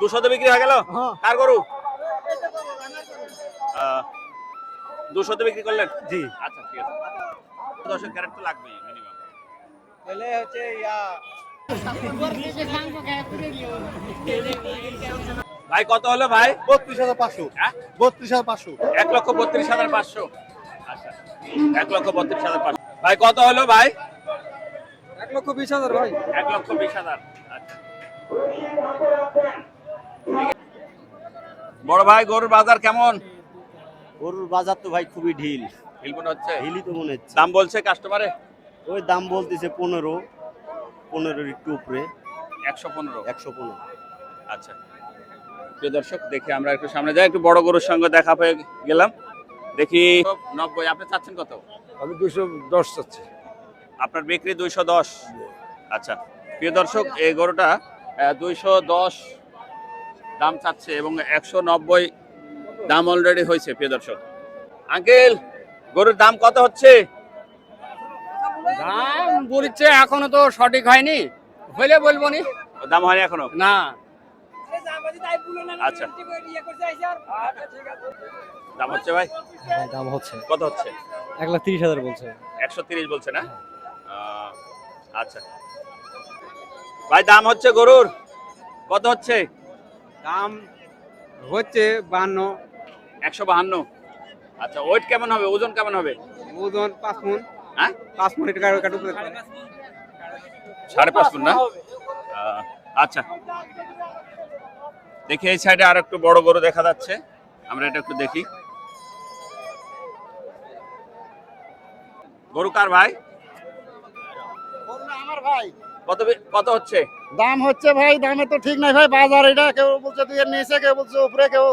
দুশোতে বিক্রি হয়ে গেল? হ্যাঁ। কার গরু? দুশোতে বিক্রি করলেন? জি। আচ্ছা ঠিক আছে। দশের ক্যারেট তো লাগবেই মিনিমাম তাহলে হচ্ছে ইয়া। ভাই কত হলো ভাই? বত্রিশ হাজার পাঁচশো। হ্যাঁ? বত্রিশ হাজার পাঁচশো। এক লক্ষ বত্রিশ হাজার পাঁচশো। আচ্ছা এক লক্ষ বত্রিশ হাজার পাঁচশো। ভাই কত হলো ভাই? এক লক্ষ বিশ হাজার ভাই। এক লক্ষ বিশ হাজার। বড় ভাই গরুর বাজার কেমন? গরুর বাজার তো ভাই খুবই ঢিল। হিল মনে হচ্ছে? ঢিলই তো মনে হচ্ছে। দাম বলছে কাস্টমারে ওই দাম বলতেছে পনেরো। পনেরোর একটু উপরে। একশো পনেরো? একশো পনেরো। আচ্ছা। প্রিয় দর্শক দেখি আমরা একটু সামনে যাই একটু বড় গরুর সঙ্গে দেখা পেয়ে গেলাম। দেখি নব্বই আপনি চাচ্ছেন কত? আমি দুশো দশ চাচ্ছি। আপনার বিক্রি দুইশো দশ। আচ্ছা। প্রিয় দর্শক এই গরুটা দুইশো দশ দাম চাচ্ছে এবং একশো নব্বই দাম অলরেডি হয়েছে প্রিয় দর্শক। আঙ্কেল গরুর দাম কত হচ্ছে? দাম বলছে এখনও তো সঠিক হয়নি। হইলে বলব নি? দাম হয়নি এখনও? না। আচ্ছা। দাম হচ্ছে ভাই? দাম হচ্ছে। কত হচ্ছে? এক লাখ তিরিশ হাজার বলছে। একশো তিরিশ বলছে না? আহ, আচ্ছা। ভাই দাম হচ্ছে গরুর? কত হচ্ছে? দাম হচ্ছে বাহান্ন একশো বাহান্ন। আচ্ছা ওয়েট কেমন হবে? ওজন কেমন হবে? ওজন পাঁচ মন। হ্যাঁ? পাঁচ মন এটা কাটু কাটু সাড়ে পাঁচ ফুট না? আচ্ছা। দেখি এই সাইডে আর একটু বড় গরু দেখা যাচ্ছে। আমরা এটা একটু দেখি। গরু কার ভাই? আমার ভাই। কত কত হচ্ছে? দাম হচ্ছে ভাই দামে তো ঠিক নাই ভাই বাজার এটা কেউ বলছে দুই এর নিচে কেউ বলছে উপরে কেউ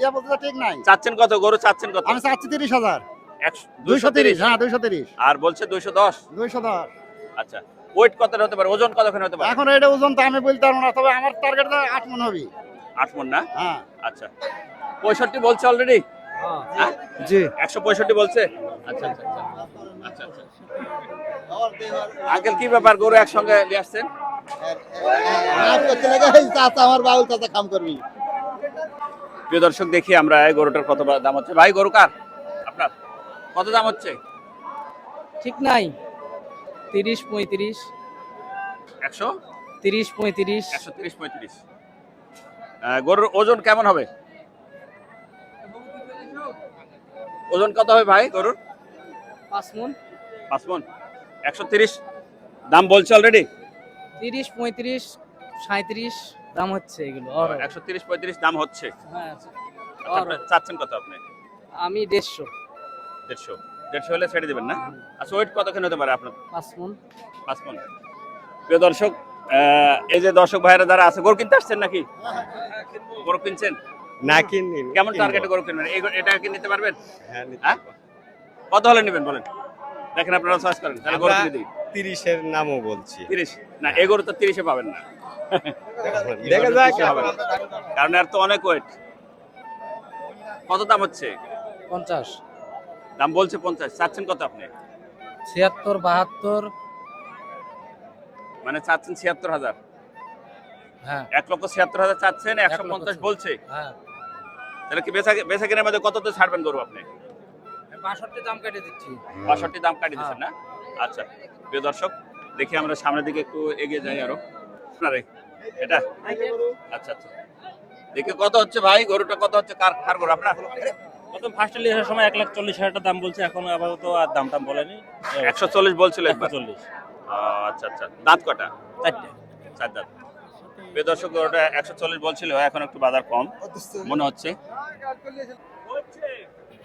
ইয়া বলছে ঠিক নাই। চাচ্ছেন কত? গরু চাচ্ছেন কত? আমি চাচ্ছি তিরিশ হাজার। একশো দুইশো তিরিশ হ্যাঁ দুইশো তিরিশ। আর বলছে দুইশো দশ? দুইশো দশ। আচ্ছা ওয়েট কত হতে পারে? ওজন কতখানি হতে পারে? এখন এটা ওজন তো আমি বলতে পারব না তবে আমার টার্গেট তো আট মন হবে। আট মন না? হ্যাঁ। আচ্ছা। পঁয়ষট্টি বলছে অলরেডি জি। একশো পঁয়ষট্টি বলছে? আচ্ছা আচ্ছা আচ্ছা। আচ্ছা আঙ্কেল কি ব্যাপার? গরু একসঙ্গে নিয়ে আসছেন? আমার বাবুল চাচা কাম করবি প্রিয় দর্শক দেখি আমরা গরুটার কত দাম হচ্ছে। ভাই গরু কার? আপনার? কত দাম হচ্ছে? ঠিক নাই। তিরিশ পঁয়ত্রিশ। একশো? তিরিশ পঁয়ত্রিশ। একশো তিরিশ পঁয়ত্রিশ। গরুর ওজন কেমন হবে? ওজন কত হবে ভাই গরুর? পাঁচ মন পাঁচ মন একশো তিরিশ। দাম বলছে অলরেডি তিরিশ পঁয়ত্রিশ সাঁত্রিশ দাম হচ্ছে এগুলো। একশো তিরিশ পঁয়ত্রিশ দাম হচ্ছে। হ্যাঁ আচ্ছা, আপনি চাচ্ছেন কত আপনি? আমি দেড়শো। দেড়শো। দেড়শো হলে ছেড়ে দেবেন না? আচ্ছা ওয়েট কতক্ষণ হতে পারে আপনার? পাঁচ মন পাঁচ মন প্রিয় দর্শক আহ, এই যে দর্শক ভাইরা যারা আছে গরু কিনতে আসছেন নাকি? গরু কিনছেন? না কিনি কেমন টার্গেটে গরু কিনবেন? এটা কি নিতে পারবেন? হ্যাঁ নিতে হ্যাঁ? কত হলে নেবেন বলেন। দেখেন আপনারা চয়েস করেন তাহলে গরু কিনে দিই। তিরিশের নামও বলছি। তিরিশ? না এই তো তিরিশে পাবেন না। দেখা যাক। কারণ এর তো অনেক ওয়েট কত দাম হচ্ছে? পঞ্চাশ। দাম বলছে পঞ্চাশ চাচ্ছেন কত আপনি? ছিয়াত্তর বাহাত্তর। মানে চাচ্ছেন ছিয়াত্তর হাজার। হ্যাঁ। এক লক্ষ ছিয়াত্তর হাজার চাচ্ছেন একশো লক্ষ পঞ্চাশ বলছে। হ্যাঁ। তাহলে কি বেচা বেচা কেনার মধ্যে কত তো ছাড়বেন গরু আপনি? বাষট্টি দাম কেটে দিচ্ছি। বাষট্টি দাম কাটি দিচ্ছেন না? আচ্ছা প্রিয় দর্শক দেখি আমরা সামনের দিকে একটু এগিয়ে যাই আরও। আপনারে এটা? আচ্ছা আচ্ছা। দেখি কত হচ্ছে ভাই গরুটা কত হচ্ছে? কার কার গরু? আপনার? প্রথম ফার্স্ট লিস্টের সময় এক লাখ চল্লিশ হাজার টাকা দাম বলছে এখন আপাতত আর দাম টাম বলেনি। একশো চল্লিশ বলছিল একবার? চল্লিশ। আচ্ছা আচ্ছা। দাঁত কটা? চারটে। চার দাঁত। প্রিয় দর্শক গরুটা একশো চল্লিশ বলছিল এখন একটু বাজার কম। মনে হচ্ছে।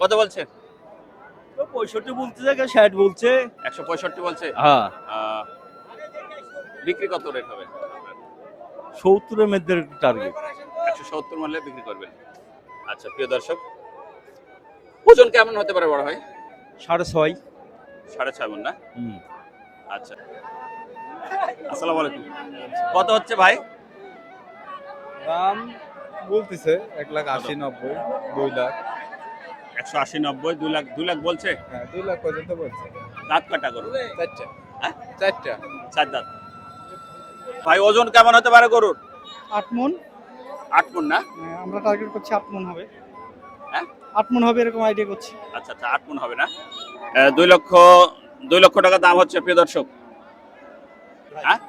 কত বলছে? পঁয়ষট্টি বলতে জায়গা ষাট বলছে। একশো পঁয়ষট্টি বলছে? হ্যাঁ। বিক্রি কত রেট হবে? সত্তরের মধ্যে টার্গেট একশো সত্তর বিক্রি করবেন। আচ্ছা প্রিয় দর্শক ওজন কেমন হতে পারে বড় ভাই? সাড়ে ছয়। সাড়ে ছয় মন না? হুম। আচ্ছা। আসসালামু আলাইকুম। কত হচ্ছে ভাই? দাম বলতেছে এক লাখ আশি নব্বই দুই লাখ। একশো আশি নব্বই দুই লাখ দুই লাখ বলছে? হ্যাঁ দুই লাখ পর্যন্ত বলছে। দাঁত কাটা করো চারটা। হ্যাঁ? চারটা। চার দাঁত। ভাই ওজন কেমন হতে পারে গরুর? আট মন। আট মন না? আমরা টার্গেট করছি আট মন হবে। হ্যাঁ? আট মন হবে এরকম আইডিয়া করছি। আচ্ছা আচ্ছা আট মন হবে না? দুই লক্ষ দুই লক্ষ টাকা দাম হচ্ছে প্রিয় দর্শক। হ্যাঁ?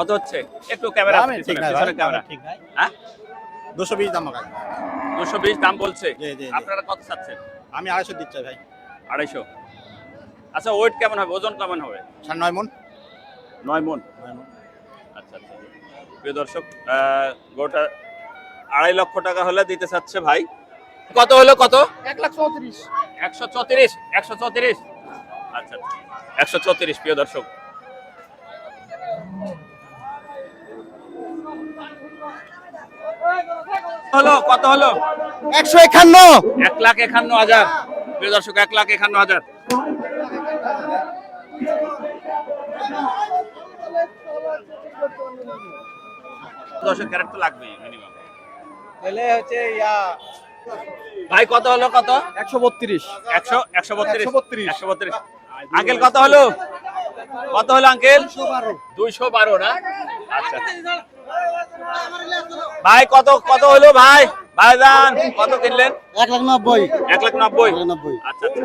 কত হচ্ছে? একটু ক্যামেরা পিছনে ক্যামেরা হ্যাঁ? দুশো বিশ দাম দুশো বিশ দাম বলছে। জি, জি, জি। আপনারা কত চাচ্ছেন? আমি আড়াইশো দিচ্ছি ভাই। আড়াইশো। আচ্ছা ওয়েট কেমন হবে? ওজন কেমন হবে? সাড়ে নয় মন। নয় মন? আচ্ছা আচ্ছা। প্রিয় দর্শক আহ, গোটা আড়াই লক্ষ টাকা হলে দিতে চাচ্ছে ভাই। কত হলো কত? এক লাখ চৌত্রিশ। একশো চৌত্রিশ? একশো চৌত্রিশ? আচ্ছা। একশো চৌত্রিশ প্রিয় দর্শক। হলো? কত হলো? একশো একান্ন। এক লাখ একান্ন হাজার। প্রিয় দর্শক এক লাখ একান্ন হাজার। দর্শক ক্যারেট তো লাগবেই মিনিমাম তাহলে হচ্ছে ইয়া। ভাই কত হলো কত? একশো বত্রিশ। একশো একশো বত্রিশ। 132 একশো বত্রিশ। আঙ্কেল কত হলো? কত হলো আঙ্কেল? দুইশো বারো না? আচ্ছা। ভাই কত কত হলো ভাই? ভাইজান কত কিনলেন? এক লাখ নব্বই। এক লাখ নব্বই? নব্বই। আচ্ছা আচ্ছা।